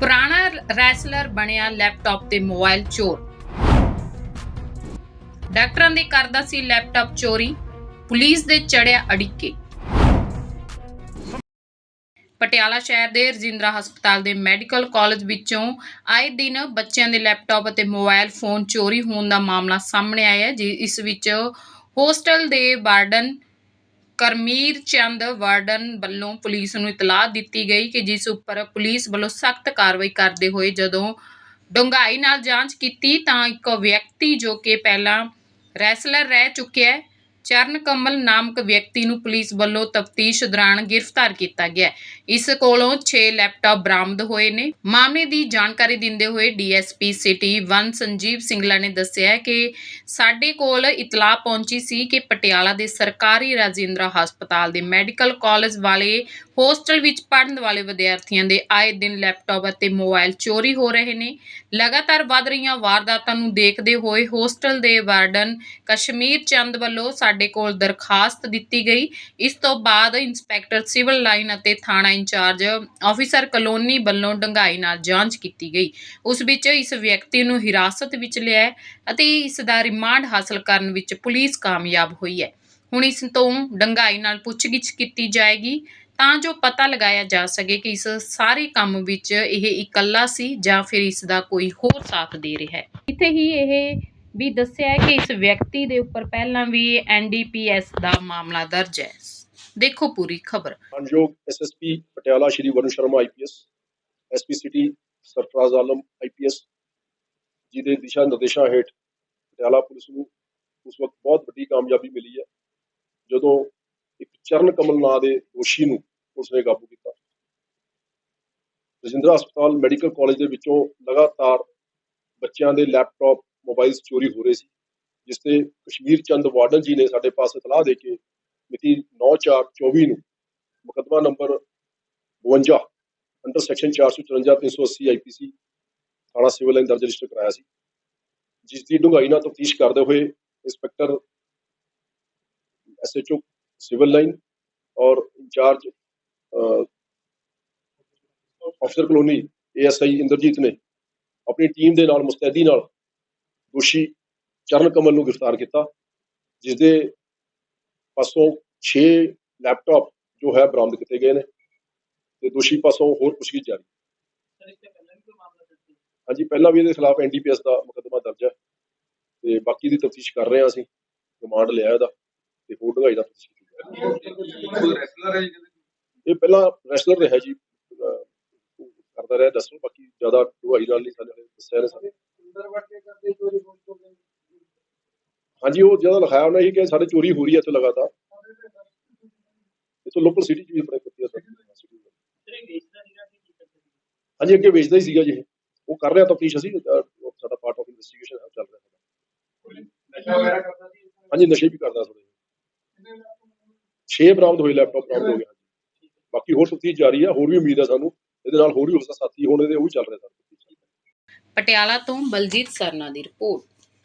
ਪੁਰਾਣਾ ਰੈਸਲਰ ਬਣਿਆ ਲੈਪਟਾਪ ਤੇ ਮੋਬਾਈਲ ਚੋਰ। ਡਾਕਟਰਾਂ ਦੇ ਕਰਦਾ ਸੀ ਲੈਪਟਾਪ ਚੋਰੀ, ਪੁਲਿਸ ਦੇ ਚੜਿਆ ਅੜਿੱਕੇ। ਪਟਿਆਲਾ ਸ਼ਹਿਰ ਦੇ ਰਜਿੰਦਰਾ ਹਸਪਤਾਲ ਦੇ ਮੈਡੀਕਲ ਕਾਲਜ ਵਿੱਚੋਂ ਆਏ ਦਿਨ ਬੱਚਿਆਂ ਦੇ ਲੈਪਟਾਪ ਅਤੇ ਮੋਬਾਈਲ ਫੋਨ ਚੋਰੀ ਹੋਣ ਦਾ ਮਾਮਲਾ ਸਾਹਮਣੇ ਆਇਆ ਹੈ, ਜੀ, ਇਸ ਵਿੱਚ ਹੋਸਟਲ ਦੇ ਵਾਰਡਨ ਕਰਮੀਰ ਚੰਦ ਵਾਰਡਨ ਵੱਲੋਂ ਪੁਲਿਸ ਨੂੰ ਇਤਲਾਹ ਦਿੱਤੀ ਗਈ ਕਿ ਜਿਸ ਉੱਪਰ ਪੁਲਿਸ ਵੱਲੋਂ ਸਖਤ ਕਾਰਵਾਈ ਕਰਦੇ ਹੋਏ ਜਦੋਂ ਡੂੰਘਾਈ ਨਾਲ ਜਾਂਚ ਕੀਤੀ ਤਾਂ ਇੱਕ ਵਿਅਕਤੀ ਜੋ ਕਿ ਪਹਿਲਾਂ ਰੈਸਲਰ ਰਹਿ ਚੁੱਕਿਆ ਚਰਨ ਕਮਲ ਨਾਮਕ ਵਿਅਕਤੀ ਨੂੰ ਪੁਲਿਸ ਵੱਲੋਂ ਤਫਤੀਸ਼ ਦੌਰਾਨ ਗ੍ਰਿਫਤਾਰ ਕੀਤਾ ਗਿਆ ਇਸ ਕੋਲੋਂ 6 ਲੈਪਟਾਪ ਬਰਾਮਦ ਹੋਏ ਨੇ। ਮਾਮਲੇ ਦੀ ਜਾਣਕਾਰੀ ਦਿੰਦੇ ਹੋਏ ਡੀਐਸਪੀ ਸਿਟੀ 1 ਸੰਜੀਵ ਸਿੰਗਲਾ ਨੇ ਦੱਸਿਆ ਕਿ ਸਾਡੇ ਕੋਲ ਇਤਲਾਹ ਪਹੁੰਚੀ ਸੀ ਕਿ ਪਟਿਆਲਾ ਦੇ ਸਰਕਾਰੀ ਰਾਜਿੰਦਰਾ ਹਸਪਤਾਲ ਦੇ ਮੈਡੀਕਲ ਕਾਲਜ ਵਾਲੇ ਹੋਸਟਲ ਵਿੱਚ ਪੜ੍ਹਨ ਵਾਲੇ ਵਿਦਿਆਰਥੀਆਂ ਦੇ ਆਏ ਦਿਨ ਲੈਪਟਾਪ ਅਤੇ ਮੋਬਾਈਲ ਚੋਰੀ ਹੋ ਰਹੇ ਨੇ। ਲਗਾਤਾਰ ਵੱਧ ਰਹੀਆਂ ਵਾਰਦਾਤਾਂ ਨੂੰ ਦੇਖਦੇ ਹੋਏ ਹੋਸਟਲ ਦੇ ਵਾਰਡਨ ਕਸ਼ਮੀਰ ਚੰਦ ਵੱਲੋਂ ਸਾਡੇ ਕੋਲ ਦਰਖਾਸਤ ਦਿੱਤੀ ਗਈ। ਇਸ ਤੋਂ ਬਾਅਦ ਇੰਸਪੈਕਟਰ ਸਿਵਲ ਲਾਈਨ ਅਤੇ ਥਾਣਾ ਇੰਚਾਰਜ ਆਫੀਸਰ ਕਲੋਨੀ ਵੱਲੋਂ ਡੰਗਾਈ ਨਾਲ ਜਾਂਚ ਕੀਤੀ ਗਈ। ਉਸ ਵਿੱਚ ਇਸ ਵਿਅਕਤੀ ਨੂੰ ਹਿਰਾਸਤ ਵਿੱਚ ਲਿਆ ਅਤੇ ਇਸ ਦਾ ਰਿਮਾਂਡ ਹਾਸਲ ਕਰਨ ਵਿੱਚ ਪੁਲਿਸ ਕਾਮਯਾਬ ਹੋਈ ਹੈ। ਹੁਣ ਇਸ ਤੋਂ ਡੰਗਾਈ ਨਾਲ ਪੁੱਛਗਿੱਛ ਕੀਤੀ ਜਾਏਗੀ ਤਾਂ ਜੋ ਪਤਾ ਲਗਾਇਆ ਜਾ ਸਕੇ ਕਿ ਇਸ ਸਾਰੇ ਕੰਮ ਵਿੱਚ ਇਹ ਇਕੱਲਾ ਸੀ ਜਾਂ ਫਿਰ ਇਸ ਦਾ ਕੋਈ ਹੋਰ ਸਾਥ ਦੇ ਰਿਹਾ ਹੈ। ਇੱਥੇ ਹੀ ਇਹ ਵੀ ਦੱਸਿਆ ਹੈ ਕਿ ਇਸ ਵਿਅਕਤੀ ਦੇ ਉੱਪਰ ਪਹਿਲਾਂ ਵੀ ਐਨਡੀਪੀਐਸ ਦਾ ਮਾਮਲਾ ਦਰਜ ਹੈ। ਦੇਖੋ ਪੂਰੀ ਖਬਰ। ਮਾਨਯੋਗ SSP Patiala Shri Varun Sharma IPS SP city Sarfaraz Alam IPS ji ਦੇ ਦਿਸ਼ਾ ਨਿਰਦੇਸ਼ਾਂ ਹੇਠ ਪਟਿਆਲਾ ਪੁਲਿਸ ਨੂੰ ਉਸ ਵਕਤ ਬਹੁਤ ਵੱਡੀ ਕਾਮਯਾਬੀ ਮਿਲੀ ਹੈ। ਜਦੋਂ ਇੱਕ ਚਰਨ ਕਮਲ ਨਾਂ ਦੇ ਦੋਸ਼ੀ ਨੂੰ ਪੁਲਿਸ ਨੇ ਕਾਬੂ ਕੀਤਾ। ਰਜਿੰਦਰਾ ਹਸਪਤਾਲ ਮੈਡੀਕਲ ਕਾਲਜ ਦੇ ਵਿੱਚੋਂ ਲਗਾਤਾਰ ਬੱਚਿਆਂ ਦੇ ਲੈਪਟਾਪ ਮੋਬਾਈਲਸ ਚੋਰੀ ਹੋ ਰਹੇ ਸੀ, ਜਿਸ ਤੇ ਕਸ਼ਮੀਰ ਚੰਦ ਵਾਰਡਨ ਜੀ ਨੇ ਸਾਡੇ ਪਾਸ ਇਤਲਾਹ ਦੇ ਕੇ ਮਿਤੀ 9/4/24 ਨੂੰ ਮੁਕੱਦਮਾ ਨੰਬਰ 52 ਅੰਡਰ ਸੈਕਸ਼ਨ 454 380 ਆਈਪੀਸੀ ਥਾਣਾ ਸਿਵਲ ਲਾਈਨ ਦਰਜ ਰਜਿਸਟਰ ਕਰਾਇਆ ਸੀ। ਜਿਸ ਦੀ ਡੂੰਘਾਈ ਨਾਲ ਤਫਤੀਸ਼ ਕਰਦੇ ਹੋਏ ਇੰਸਪੈਕਟਰ ਐਸਐਚਓ ਸਿਵਲ ਲਾਈਨ ਔਰ ਇੰਚਾਰਜ ਅਫਸਰ ਕਲੋਨੀ ਏਐਸਆਈ ਇੰਦਰਜੀਤ ਨੇ ਆਪਣੀ ਟੀਮ ਦੇ ਨਾਲ, ਮੁਸਤੈਦੀ ਨਾਲ ਦੋਸ਼ੀ ਚਰਨ ਕਮਲ ਨੂੰ ਗ੍ਰਿਫਤਾਰ ਕੀਤਾ ਜਿਸ ਦੇ ਪਾਸੋਂ 6 ਲੈਪਟਾਪ ਜੋ ਹੈ ਬਰਾਮਦ ਕੀਤੇ ਗਏ ਨੇ ਤੇ ਦੋਸ਼ੀ ਪਾਸੋਂ ਹੋਰ ਪੁੱਛਗਿੱਛ ਜਾਰੀ। ਹਾਂਜੀ, ਪਹਿਲਾਂ ਵੀ ਇਹਦੇ ਖਿਲਾਫ ਐਨਡੀਪੀਐਸ ਦਾ ਮੁਕੱਦਮਾ ਦਰਜ ਹੈ ਤੇ ਬਾਕੀ ਦੀ ਤਫਤੀਸ਼ ਕਰ ਰਹੇ ਹਾਂ ਅਸੀਂ, ਰਿਮਾਂਡ ਲਿਆ ਇਹਦਾ ਤੇ ਹੋਰ ਢੰਗਾਈ ਦਾ ਤਫਤੀਸ਼ ਇਹ ਪਹਿਲਾਂ ਰੈਸਲਰ ਰਿਹਾ ਜੀ ਕਰਦਾ ਰਿਹਾ, ਦੱਸੋ ਬਾਕੀ ਜ਼ਿਆਦਾ ਢੁਆਈ ਨਾਲ ਨਹੀਂ ਸਾਡੇ ਦੱਸਿਆ ਨੇ ਸਾਨੂੰ ਹਾਂਜੀ, ਉਹ ਜਿਹੜਾ ਲਿਖਾਇਆ ਉਹਨਾਂ ਇਹ ਕਿ ਸਾਡੇ ਚੋਰੀ ਹੋ ਰਹੀ ਹੈ ਇੱਥੇ ਲਗਾਤਾਰ। ਇਹ ਤੋਂ ਲੋਕਲ ਸਿਟੀ ਚ ਵੀ ਆਪਣੇ ਕੁੱਤੀ ਹਾਂਜੀ, ਅੱਗੇ ਵੇਚਦਾ ਹੀ ਸੀਗਾ ਜੀ ਉਹ ਕਰ ਰਿਹਾ ਤਫਤੀਸ਼ ਅਸੀਂ ਸਾਡਾ ਪਾਰਟ ਆਫ ਇਨਵੈਸਟੀਗੇਸ਼ਨ ਚੱਲ ਰਿਹਾ। ਸਾਡਾ ਹਾਂਜੀ, ਨਸ਼ੇ ਵੀ ਕਰਦਾ ਥੋੜੇ 6 ਬਰਾਮਦ ਹੋਏ ਲੈਪਟਾਪ ਬਰਾਮਦ ਹੋ ਗਏ ਬਾਕੀ ਹੋਰ ਤਫਤੀਸ਼ ਜਾਰੀ ਹੈ ਹੋਰ ਵੀ ਉਮੀਦ ਆ ਸਾਨੂੰ। ਇਹਦੇ ਨਾਲ ਹੋਰ ਵੀ ਹੋ ਸਕਦਾ ਸਾਥੀ ਹੋਣ, ਇਹਦੇ ਉਹ ਵੀ ਚੱਲ ਰਿਹਾ ਸਾਡਾ ਪਟਿਆਲਾ ਤੋਂ ਬਲਜੀਤ ਸਰਨਾ ਦੀ ਰਿਪੋਰਟ।